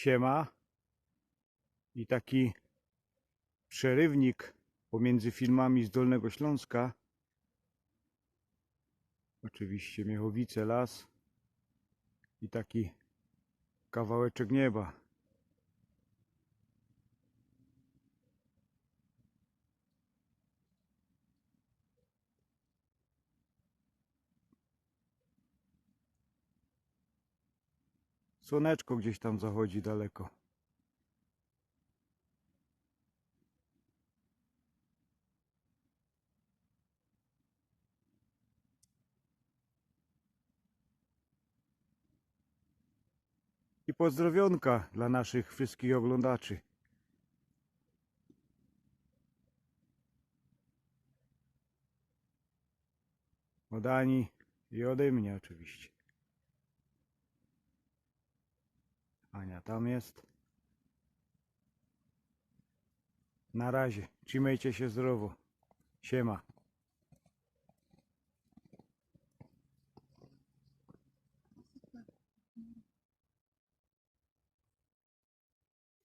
siema i taki przerywnik pomiędzy filmami z Dolnego Śląska. Oczywiście Miechowice, las i taki kawałeczek nieba. Słoneczko gdzieś tam zachodzi daleko. I pozdrowionka dla naszych wszystkich oglądaczy. Od Ani i ode mnie oczywiście. Ania tam jest. Na razie. Trzymajcie się zdrowo. Siema.